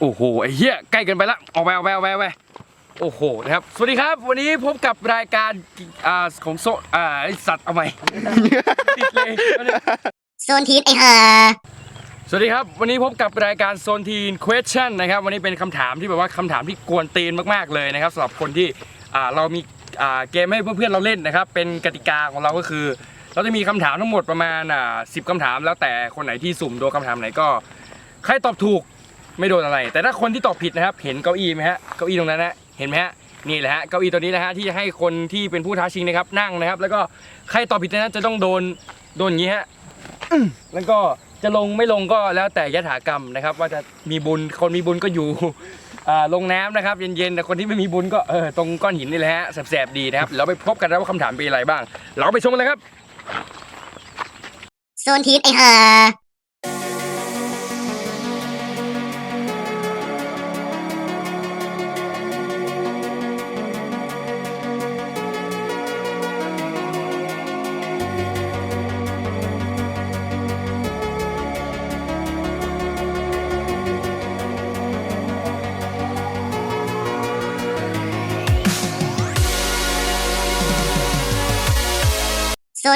โอ้โหไอ้เหี้ยใกล้เกันไปละออกไปออกไปออกไปออกไปโอ้โหนะครับสวัสดีครับ วันนี้พบกับรายการอ่าของโซอ่าไอสัตว์เอาใหม่ ติดเลยโซนทีสไอห่าสวัสดีครับ วันนี้พบกับรายการโซนทีน question นะครับ วันนี้เป็นคำถามที่แบบว่าคำถามที่กวนตีนมากๆเลยนะครับสำหรับคนที่อ่าเรามีอ่าเกมให้เพื่อนๆเราเล่นนะครับ เป็นกติกาของเราก็คือ เราจะมีคำถามทั้งหมดประมาณอ่าสิบคำถามแล้วแต่คนไหนที่สุ่มโดนคำถามไหนก็ ใครตอบถูก ไม่โดนอะไร แต่ถ้าคนที่ตอบผิดนะครับ เห็นเก้าอี้ไหมฮะเก้าอี้ตรงนั้นนะเห็นไหมฮะนี่แหละฮะเก้าอี้ตัวนี้นะฮะที่จะให้คนที่เป็นผู้ท้าชิงนะครับนั่งนะครับ แล้วก็ใครตอบผิดนะจะต้องโดนโดนอย่างนี้ฮะแล้วก็จะลงไม่ลงก็แล้วแต่ยถากรรมนะครับ ว่าจะมีบุญคนมีบุญก็อยู่ลงน้ำนะครับเย็นๆแต่คนที่ไม่มีบุญก็เออตรงก้อนหินนี่แหละฮะแสบๆดีนะครับเราไปพบกันนะว่าคำถามเป็นอะไรบ้าง เราไปชมกันเลยครับโซนทีสไอห่าโ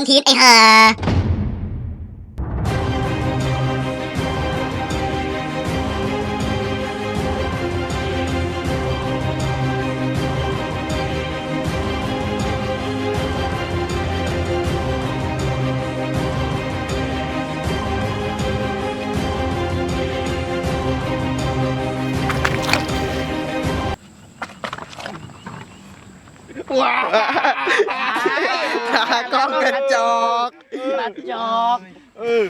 นทิศไอ้ห่า กล้องกระจอกกระจอกเออ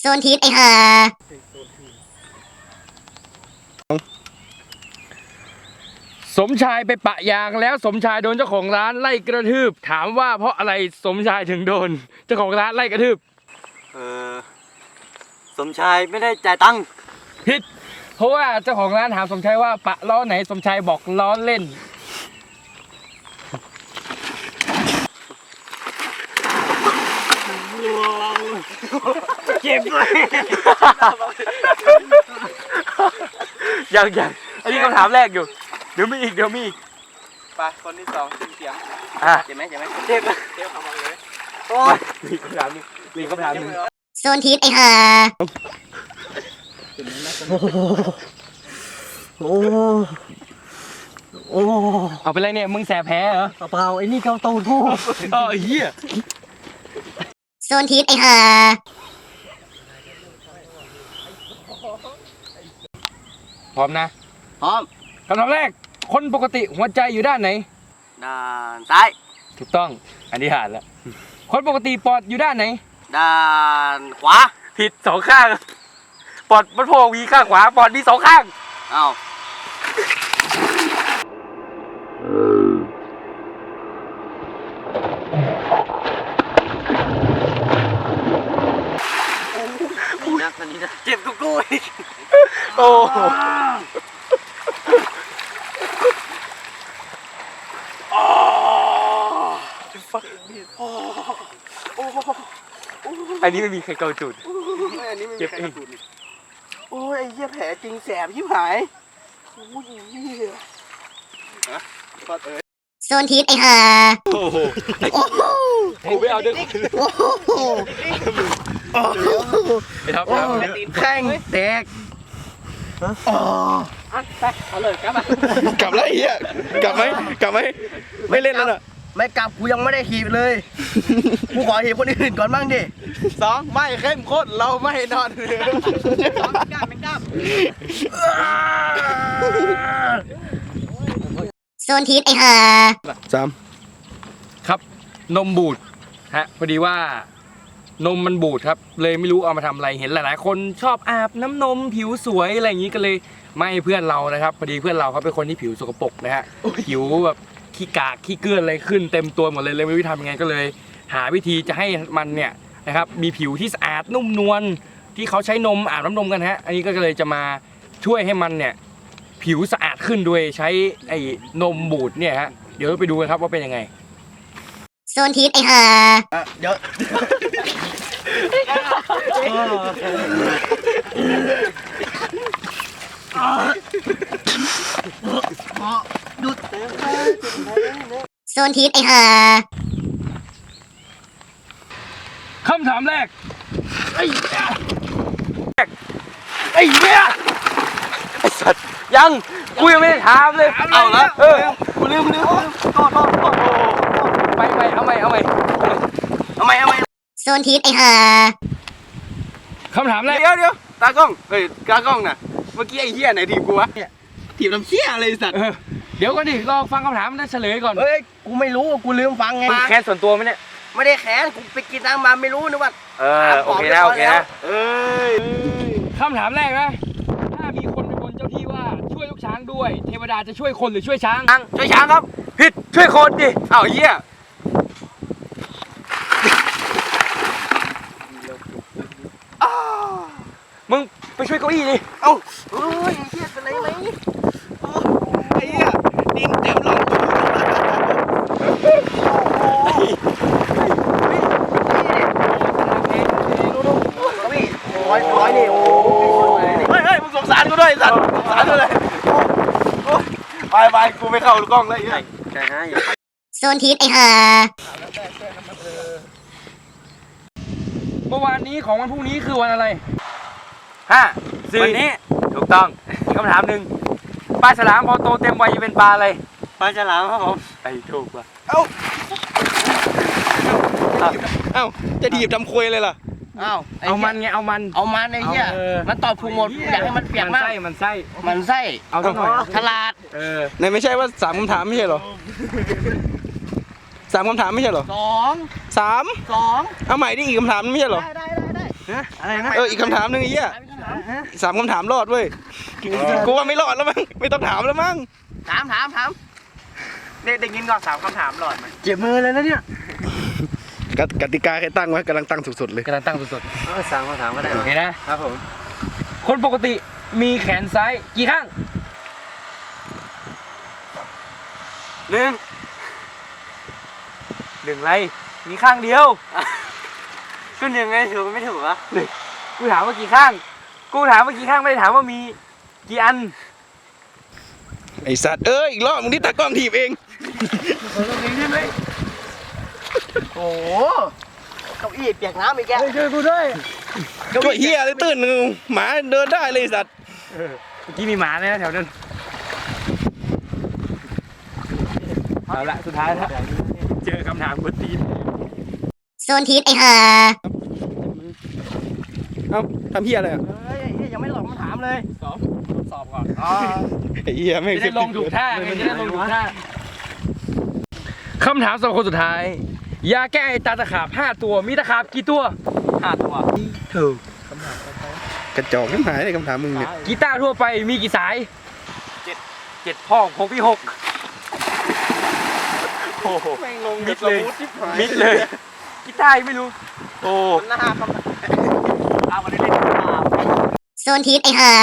โซนทีสไอห่าสมชายไปปะยางแล้วสมชายโดนเจ้าของร้านไล่กระทืบ ถามว่าเพราะอะไรสมชายถึงโดน เจ้าของร้านไล่กระทืบเออสมชายไม่ได้จ่ายตังค์ผิด เพราะว่าเจ้าของร้านถามสมชายว่าปะล้อไหนสมชายบอกล้อเล่นเจ็บเลย ยังยังอันนี้คำถามแรกอยู่ เดี๋ยวมีอีกเดี๋ยวมีอีกไปคนที่สองขึ้นเสียงอะเจ็บไหมเจ็บไหมเจ็บเจ็บคำบอกเลยโอ้ยมีคำถามหนึงมีคำถามหนึง โซนทีสไอห่าโอ้โอ้เอาไปเลยเนี่ย มึงแสบแพ้เหรอเปล่าไอ้นี่เขาตูทูเออไอ้เหี้ยโซนทีสไอห่าพร้อมนะ พร้อมคำถามแรก คนปกติหัวใจอยู่ด้านไหน ด้านซ้าย ถูกต้อง อันนี้ผ่านแล้ว คนปกติปอดอยู่ด้านไหน ด้านขวาผิดสองข้างปอดมันโผล่มีข้างขวาปอดมีสองข้างเอ้านักอันนี้นะเจ็บกูกูอีกโอ้โห อันนี้ไม่มีใครเกาจุดอันนี้ไม่มีเจ็บใครเองกระตุ้นอีกโอ้ยไอ้เหี้ยแผลจริงแสบชิบหายโอ้ยเหี้ยฮะฟาดเอ้ยโซนทีสไอห่ากูไม่เอาด้วยไปทับทับแข้งแตกกลับแล้วไอ้เหี้ยกลับไหมกลับไหมไม่เล่นแล้วน่ะ ไม่กลับกูยังไม่ได้ถีบเลย กูขอถีบคนอื่นก่อนบ้างดิสองไม่เข้มข้นเราไม่นอนโซนทีสไอห่าสามครับนมบูดฮะพอดีว่านมมันบูดครับ เลยไม่รู้เอามาทำอะไรเห็นหลายๆ คนชอบอาบน้ำนมผิวสวยอะไรอย่างนี้ก็เลยไม่ให้เพื่อนเรานะครับพอดีเพื่อนเราเขาเป็นคนที่ผิวสกปรกนะฮะผิวแบบ ขี้กากขี้เกลือนอะไรขึ้นเต็มตัวหมดเลยเลยไม่รู้จะทำยังไงก็เลย หาวิธีจะให้มันเนี่ยนะครับมีผิวที่สะอาดนุ่มนวลที่เขาใช้นมอาบน้ำนมกันฮะอันนี้ก็เลยจะมาช่วยให้มันเนี่ยผิวสะอาดขึ้นโดยใช้ไอ้นมบูดเนี่ยฮะเดี๋ยวไปดูกันครับว่าเป็นยังไงโซนทีสไอห่าอะเดี๋ยวหยุดเต็มเลยจุดไหนเนี่ย โซนทีสไอห่าคำถามแรก ไอ้ไอ้เนี่ยไอ้สัตว์ยังกูยังไม่ได้ถามเลยเอาละเออกูลืมลืมลืมโทษโทษโทษโอ้ไปไปเอาใหม่เอาใหม่ทำไมทำไมโซนทีสไอห่าคำถามแรกเดี๋ยวเดี๋ยวตากล้องเอ้ยตากล้องน่ะเมื่อกี้ไอ้เหี้ยไหนทีมกูวะเนี่ยทีมน้ำเหี้ยอะไรไอ้สัตว์เออเดี๋ยวก่อนดิลองฟังคำถามมันได้เฉลยก่อนเฮ้ย กูไม่รู้กูลืมฟังไงแค้นส่วนตัวไหมเนี่ยไม่ได้แค้นกูไปกินน้ำมาไม่รู้นึกว่าเออโอเคนะโอเคนะเอ้ยคำถามแรกนะถ้ามีคนไปบนเจ้าที่ว่าช่วยลูกช้างด้วย เทวดาจะช่วยคนหรือช่วยช้างช้างช่วยช้างครับผิดช่วยคนดิอ้าวเหี้ยมึงไปช่วยเก้าอี้ดิเอ้าเฮ้ยไอ้เหี้ยเป็นไรไหมโอ้ไอ้เหี้ยดินเต็มหลอดร้อยร้อยนี่โอ้เฮ้ยเฮ้ยมึงสงสารกูด้วยไอ้สัตว์สงสารกูเลยโอ้ไปไป กูไม่เข้ากล้องแล้วไอ้เหี้ยใช่ฮะโซนทีสไอห่าเมื่อวานนี้ของวันพรุ่งนี้คือวันอะไรห้าสี่วันนี้ถูกต้องอีกคำถามหนึ่งปลาฉลามพอโตเต็มวัยจะเป็นปลาอะไรปลาฉลามครับผมไอ้ถูกว่ะเอ้าเอ้าจะถีบทำควยเลยล่ะเอ้าไอ้เอาเหี้ยมันไงเอามัน เอามันไอ้เหี้ยเอาเออ มันตอบถูกหมดอยากให้มันเปียกมันมากไส้มันไส้มันไส้เอาสักหน่อยฉลาดเออไหนไม่ใช่ว่าสามคำถามไม่ใช่เหรอสามคำถามไม่ใช่เหรอสองสามสองเอาใหม่ดิอีกคำถามไม่ใช่เหรอได้ได้ได้ได้อะไรนะเอออีกคำถามหนึ่งไอ้เหี้ยสามคำถามรอดเว้ยกูว่าไม่รอดแล้วมั้งไม่ต้องถามแล้วมั้งถามถามถามเด็กเด็กยินก่อนสามคำถามหลอดมันเจ็บมือเลยนะเนี่ย กติกติกาใครตั้งไว้กำลังตั้งสุดๆเลยกำลังตั้งสดสามคำถามก็ได้ๆโอเคนะ ครับผมคนปกติมีแขนซ้ายกี่ข้างหนึ่งหนึ่งไร มีข้างเดียว ก็หนึ่งไงถูกไม่ถูกอะกูถามว่ากี่ข้าง กูถามว่ากี่ข้างไม่ได้ถามว่ามีกี่อันไอสัตว์เอ้ยอีกรอบมึงที่ตากล้องถีบเอง โอ้โหเก้าอี้เปียกน้ำอีกแกช่วยกูด้วยก็เฮียเลยตื่นหนึ่งหมาเดินได้เลยไอ้สัตว์เมื่อกี้มีหมาเลยนะแถวนั้นเอาละสุดท้ายแล้วเจอคำถามบนตีนโซนทีสไอห่าเอ้าทำเฮียอะไรอะเฮ้ยเฮ้ยยังไม่หลอกคำถามเลยสอบทดสอบก่อนอ๋อไอ้เฮียไม่จะได้ลงถูกท่าไงจะได้ลงถูกท่าคำถามสำหรับคนสุดท้าย ยาแก้ไอตาตะขาบห้าตัว มีตะขาบกี่ตัวห้าตัวถูกกระจอกขึ้นหายเลยคำถามมึงเนี่ยกีตาร์ทั่วไปมีกี่สายเจ็ดเจ็ดพ่อหกพี่หกโอ้โหแม่งลงมิดเลยมิดหายมิดเลยกีตาร์ยังไม่รู้ โอ้หน้าคำเอามาได้เล่นคำถามโซนทีสไอห่า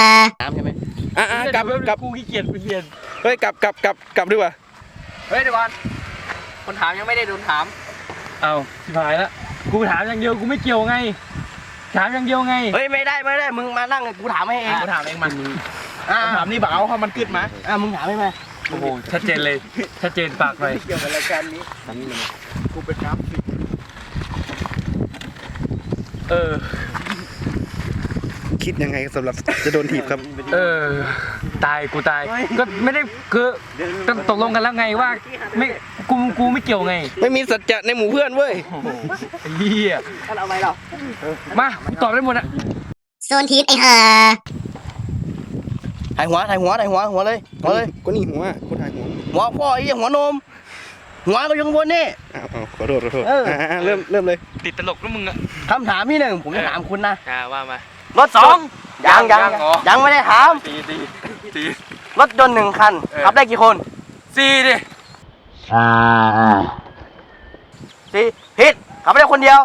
ถามใช่ไหมอะอะกลับกลับกูขี้เกียจไปเรียนเฮ้ยกลับกลับกลับกลับดีกว่าเฮ้ยเดี๋ยวก่อนคนถามยังไม่ได้โดนถาม เอาชิบหายละกูถามอย่างเดียวกูไม่เกี่ยวไง ถามอย่างเดียวไงเฮ้ยไม่ได้ไม่ได้มึงมานั่งเลยกูถามให้เองอะกูถามเองมันอ่าถามนี่บ่าวเขามันกึดมาอ่ามึงถามให้ไหมโอ้โหชัดเจนเลยชัดเจนปากเลยเกี่ยวกับรายการนี้กูเป็นกราฟิกเออ คิดยังไงสำหรับจะโดนถีบครับ เออ ตายกูตาย ก็ไม่ได้คือต้องตกลงกันแล้วไงว่าไม่ กูกูไม่เกี่ยวไงไม่มีสัจจะในหมู่เพื่อนเว้ยโอ้โหไอ้เหี้ยท่านเอาไปหรอมากูตอบได้หมดอะโซนทีสไอห่าถ่ายหัวถ่ายหัวถ่ายหัวหัวเลยหัวเลยก็นี่หัวคนถ่ายหัวหัวพ่อไอ้เหี้ยหัวนม หัวก็อยังบนนี่ อ้าวอ้าวขอโทษขอโทษเอออ่อ่าเริ่มเริ่มเลยติดตลกแล้วมึงอะคำถามที่หนึ่งผมจะถามคุณนะอ่าว่ามา รถสองยังยังยังเหรอ ยังไม่ได้ถามตีตีตี รถยนต์หนึ่งคันเออ ขับได้กี่คน สี่ดิ สี่ผิดขับได้คนเดียว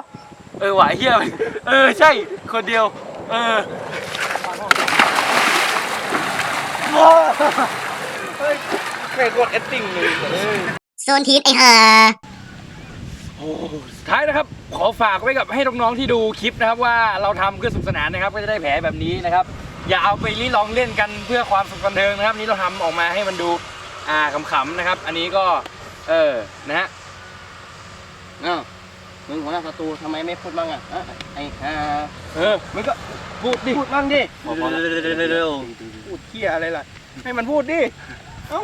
เออไหวเหี้ยเออใช่คนเดียว เออแม่งโคตรเอตติ้งเลยโซนทีนไอ้ห่าโอ้สุดท้ายนะครับ ขอฝากไว้กับให้น้องๆที่ดูคลิปนะครับว่าเราทำเพื่อสนุกสนานนะครับ ก็จะได้แผลแบบนี้นะครับ อย่าเอาไปรีลองเล่นกันเพื่อความสุขบันเทิงนะครับ นี่เราทำออกมาให้มันดูอ่าขำๆนะครับ อันนี้ก็ เออ นะฮะอ้าวมึงหัวหน้าศัตรูทำไมไม่พูดบ้างอะอะไอ้ห่าเออมันก็พูดดิพูดบ้างดิเร็วพูดเที่ยอะไรล่ะ ให้มันพูดดิเอ้า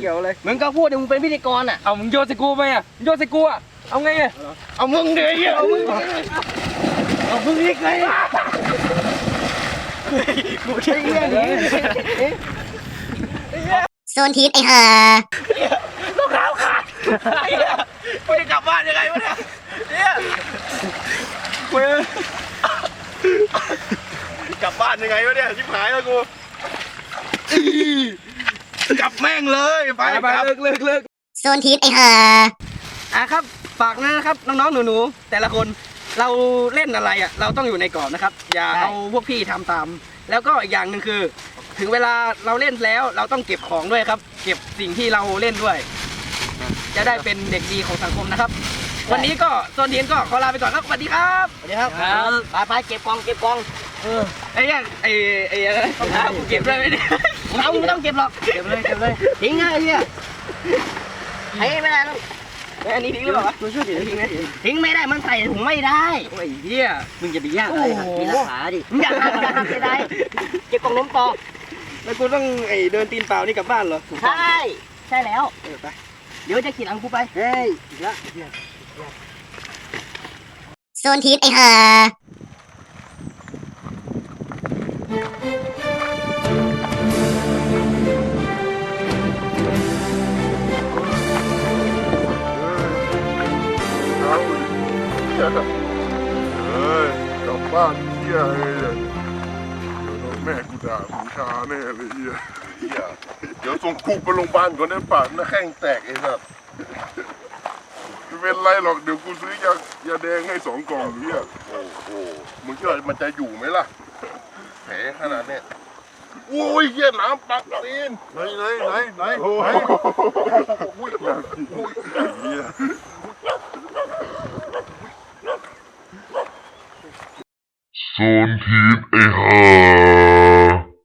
เกี่ยวอะไรมึงก็พูดดิมึงเป็นพิธีกรอะเอามึงโยนใส่กูไหมอะมึงโยนใส่กูอะเอาไงอะเอามึงเดี๋ยวเหี้ยเอามึงเอามึงอีกไงกูใช่เงี้ยนี่โซนทีนไอ้ห่า รองเท้าขาด กูจะกลับบ้านยังไงวะเนี่ยเนี่ยกูกลับบ้านยังไงวะเนี่ยชิบหายแล้วกูกลับแม่งเลยไปไปเลิกเลิกเลิกโซนทีนไอ้ห่าอะครับฝากนะครับน้องๆหนูๆแต่ละคนเราเล่นอะไรอะเราต้องอยู่ในกรอบนะครับ อย่าเอาพวกพี่ทำตาม แล้วก็อีกอย่างหนึ่งคือ ถึงเวลาเราเล่นแล้วเราต้องเก็บของด้วยครับ เก็บสิ่งที่เราเล่นด้วย จะได้เป็นเด็กดีของสังคมนะครับ วันนี้ก็โซนเทียนก็ขอลาไปก่อนครับสวัสดีครับสวัสดีครับครับไปไปเก็บกองเก็บกองไอ้ยังไอ้ไอ้อะไรรองเท้ากูเก็บได้ไหมเนี่ยรองเท้ามึงไม่ต้องเก็บหรอกเก็บเลยเก็บเลยทิ้งง่ายเนี่ยไอ้ไม่ได้หรอกไอ้อันนี้ทิ้งหรือเปล่าวะช่วยถือทิ้งไหมทิ้งไม่ได้ มันใส่ถุงไม่ได้โอ้ยเหี้ย มึงจะไปยากอะไรครับมีราคาดิมึงอยากทำอยากทำไม่ได้ เก็บกล่องนมต่อแล้วกูต้องไอ้เดินตีนเปล่านี่กลับบ้านเหรอ ใช่ ใช่แล้วเออไป เดี๋ยวจะขีดอังกูไป เฮ้ยอีกแล้ว โซนทีนไอ้ห่า กไปโรงพยาบาลก่อนได้ปากหน้าแข้งแตกไอ้สัสไม่เป็นไรหรอกเดี๋ยวกูซื้อยายาแดงให้สองกล่องเฮียโอ้โหมึงคิดว่ามันจะอยู่ไหมล่ะ แผลขนาดเนี้ยโอ้ยเฮียน้ำปักตีนไหนไหนไหนไหนโอ้ยโอ้ยเฮียโซนทีนไอห่า